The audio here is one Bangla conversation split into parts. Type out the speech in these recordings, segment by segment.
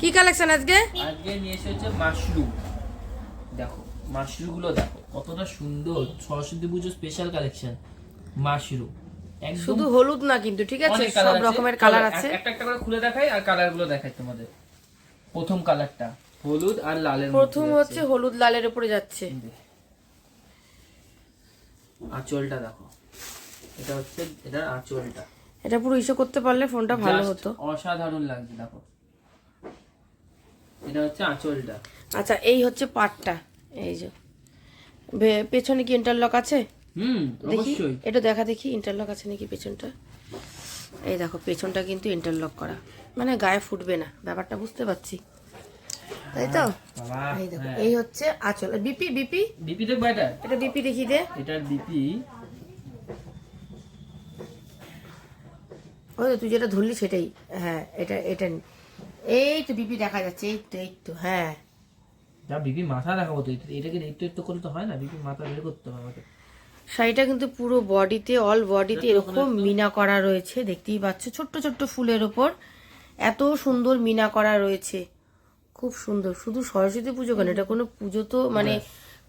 কি কালেকশন আজকে? আজকে নিয়ে এসেছে মাশরুম। দেখো মাশরুমগুলো দেখো কতটা সুন্দর। সরস্বতী পুজো স্পেশাল কালেকশন মাশরুম। একদম শুধু হলুদ না কিন্তু ঠিক আছে? সব রকমের কালার আছে। একটা একটা করে খুলে দেখাই আর কালারগুলো দেখাই তোমাদের। প্রথম কালারটা হলুদ আর লালের প্রথম হচ্ছে হলুদ লালের উপরে যাচ্ছে। আঁচলটা দেখো। এটা হচ্ছে এটার আঁচলটা। এটা পুরো ইস্যু করতে পারলে ফোনটা ভালো হতো। অসাধারণ লাগছে দেখো। এটা হচ্ছে আঁচলটা। আচ্ছা এই হচ্ছে পাটটা। এই যে। পেছনে কি ইন্টারলক আছে? হুম অবশ্যই। এটা দেখা দেখি ইন্টারলক আছে নাকি পেছনটা? এই দেখো পেছনটা কিন্তু ইন্টারলক করা। মানে গায়ে ফুটবে না ব্যাপারটা বুঝতে পারছি। তাই তো? এই দেখো হ্যাঁ। এই হচ্ছে আচল। BP BP? ডিপি দেখব এটা? এটা বিপি দেখি দে। এটার ডিপি ওই তুই যেটা ধরলি সেটাই। হ্যাঁ এটা এটা। এই তো বিপি দেখা যাচ্ছে এই তো এই তো হ্যাঁ। যা বিপি মাথা দেখাবো তো এটা- এটাকে একটু একটু করলে তো হয় না? বিপি মাথা বের করতে হবে আমাকে। শাড়িটা কিন্তু পুরো বডিতে অল বডিতে এরকম মিনা করা রয়েছে দেখতেই পাচ্ছ ছোট্ট ছোট্ট ফুলের ওপর। এত সুন্দর মিনা করা রয়েছে। খুব সুন্দর শুধু সরস্বতী পুজো কেন? এটা কোনো পুজো তো মানে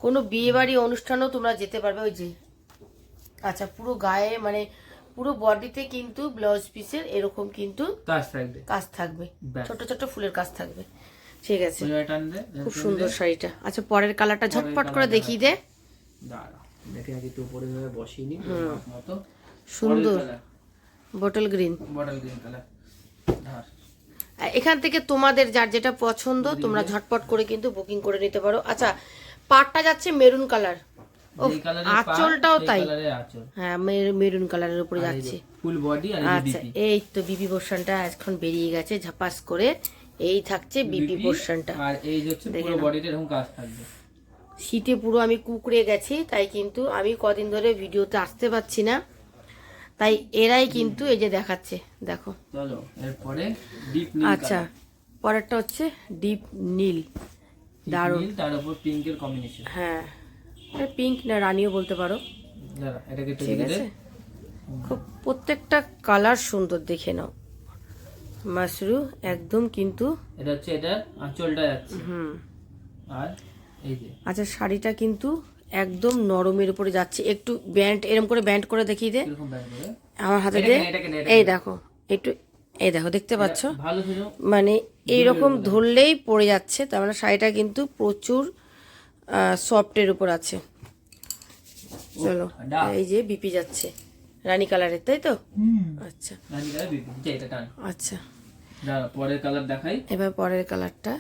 কোনো বিয়ে বাড়ি অনুষ্ঠানেও তোমরা যেতে পারবে ওই যে। আচ্ছা পুরো গায়ে মানে পুরো বডিতে কিন্তু ব্লাউজ পিসের এরকম কিন্তু কাজ থাকবে। কাজ থাকবে। ছোট ছোট ফুলের কাজ থাকবে। ঠিক আছে। খুব সুন্দর শাড়িটা। আচ্ছা পরের কালারটা ঝটপট করে দেখিয়ে দে। দেখে আগে একটু উপরে ভাবে বসিয়ে নি মতো। সুন্দর। Bottle green. Bottle green colour. এখান থেকে তোমাদের যার যেটা পছন্দ তোমরা ঝটপট করে কিন্তু বুকিং করে নিতে পারো। আচ্ছা পাটটা যাচ্ছে মেরুন কালার আঁচলটাও তাই। হ্যাঁ মেরুন কালারের উপরে যাচ্ছে। ফুল বডি আর আচ্ছা এই তো বিপি পোর্শনটা এখন বেরিয়ে গেছে ঝাপাস করে এই থাকছে বিপি পোর্শনটা আর এই হচ্ছে পুরো বডিতে এরকম কাজ থাকবে। শীতে পুরো আমি কুকড়ে গেছি তাই কিন্তু আমি কদিন ধরে ভিডিওতে আসতে পারছি না। তাই এরাই কিন্তু এই যে দেখাচ্ছে দেখো। চলো এরপরে ডিপ নীল আচ্ছা পরেরটা হচ্ছে ডিপ নীল। দারুণ। তার উপর পিঙ্কের কম্বিনেশন হ্যাঁ। পিঙ্ক না রানিও বলতে পারো। ঠিক আছে? খুব প্রত্যেকটা কালার সুন্দর দেখে নাও। মাশরু একদম কিন্তু এটা হচ্ছে এটা আঁচলটা যাচ্ছে। হুম। আর এই যে। আচ্ছা শাড়িটা কিন্তু একদম নরমের উপরে যাচ্ছে। একটু ব্যান্ড এরকম করে ব্যান্ড করে দেখিয়ে দে। আমার হাতে দে। এই দেখো একটু এই দেখো দেখতে পাচ্ছ? মানে এইরকম ধরলেই পড়ে যাচ্ছে। তার মানে শাড়িটা কিন্তু প্রচুর সফটের উপর আছে। চলো এই যে বিপি যাচ্ছে। রানী কালারের তাই তো? আচ্ছা। রানী কালার বিপি যে এটা টান আচ্ছা। পরের কালার দেখাই। এবার পরের কালারটা।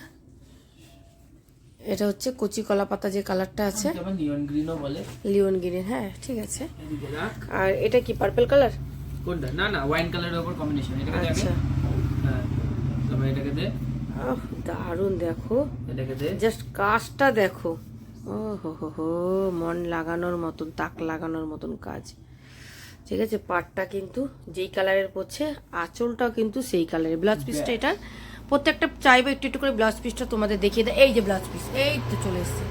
এটা হচ্ছে কচি কলা পাতা যে কালারটা আছে। নিয়ন গ্রিনও বলে। লিওন গ্রিন হ্যাঁ ঠিক আছে। আর এটা কি পার্পল কালার কোনটা? না না ওয়াইন কালারের উপর কম্বিনেশন এটাকে দেখে আচ্ছা। হ্যাঁ তারপর এটাকে দে। আহ দারুণ দেখো। এটাকে দে। জাস্ট কাজটা দেখো। ও হো হো হো মন লাগানোর মতন তাক লাগানোর মতন কাজ। ঠিক আছে পাটটা কিন্তু যেই কালারের পড়ছে আঁচলটাও কিন্তু সেই কালারের। ব্লাউজ পিসটা এটা প্রত্যেকটা চাইবে একটু একটু করে ব্লাউজ পিসটা তোমাদের দেখিয়ে দেয়। এই যে ব্লাউজ পিস এই তো চলে এসছে।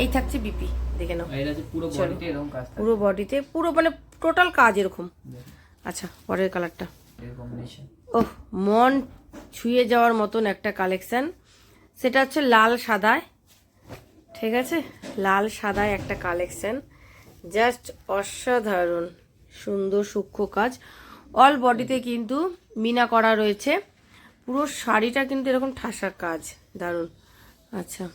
এই থাকছে বিপি দেখে নাও। পুরো বডিতে এরকম কাজ পুরো বডিতে পুরো মানে টোটাল কাজ এরকম। আচ্ছা পরের কালারটা ওহ মন ছুঁয়ে যাওয়ার মতন একটা কালেকশন সেটা হচ্ছে লাল সাদায় ঠিক আছে? লাল সাদায় একটা কালেকশন জাস্ট অসাধারণ। সুন্দর সূক্ষ্ম কাজ। অল বডিতে কিন্তু মিনা করা রয়েছে। পুরো শাড়িটা কিন্তু এরকম ঠাসা কাজ। দারুণ। আচ্ছা।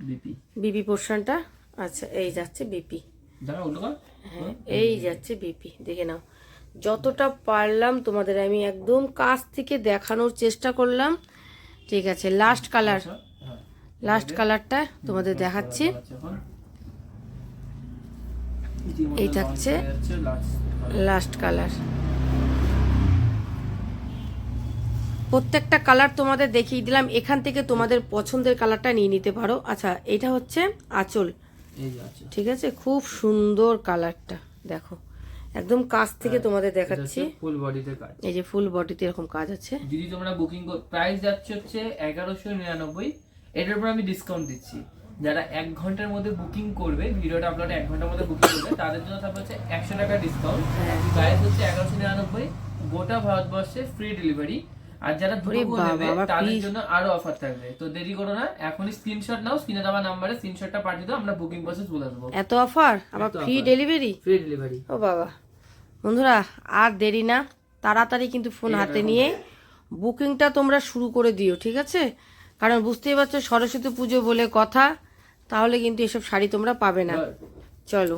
বিপি। বিপি পোর্শনটা? আচ্ছা এই যাচ্ছে বিপি। হ্যাঁ এই যাচ্ছে বিপি। দেখে নাও। যতটা পারলাম তোমাদের আমি একদম কাছ থেকে দেখানোর চেষ্টা করলাম। ঠিক আছে লাস্ট কালার হ্যাঁ লাস্ট কালারটা তোমাদের দেখাচ্ছি। এই থাকছে লাস্ট কালার প্রত্যেকটা কালার তোমাদের দেখিয়ে দিলাম। এখান থেকে তোমাদের পছন্দের কালারটা নিয়ে নিতে পারো। আচ্ছা এটা হচ্ছে আঁচল। ঠিক আছে? খুব সুন্দর কালারটা দেখো। একদম কাজ থেকে তোমাদের দেখাচ্ছি। ফুল বডিতে কাজ। এই যে ফুল বডিতে এরকম কাজ আছে। যদি তোমরা বুকিং প্রাইস যাচ্ছে হচ্ছে এগারোশো নিরানব্বই। এটার উপর আমি ডিসকাউন্ট দিচ্ছি। যারা এক ঘণ্টার মধ্যে বুকিং করবে ভিডিওটা আপলোড এক ঘণ্টার মধ্যে বুকিং করবে তাদের জন্য থাকবে হচ্ছে একশো টাকা ডিসকাউন্ট হ্যাঁ। প্রাইস হচ্ছে এগারোশো নিরানব্বই। গোটা ভারতবর্ষে ফ্রি ডেলিভারি আর যারা দুটো নেবে তাদের জন্য আরও অফার থাকবে। তো দেরি করো না এখনই স্ক্রিনশট নাও স্ক্রিনে দেওয়া নাম্বারে স্ক্রিনশটটা পাঠিয়ে দাও আমরা বুকিং প্রসেস বলে দেবো। এত অফার আবার ফ্রি ডেলিভারি ফ্রি ডেলিভারি ও বাবা। বন্ধুরা আর দেরি না তাড়াতাড়ি কিন্তু ফোন হাতে নিয়ে বুকিংটা তোমরা শুরু করে দিও ঠিক আছে? কারণ বুঝতেই পারছ সরস্বতী পুজো বলে কথা তাহলে কিন্তু এসব শাড়ি তোমরা পাবে না। চলো।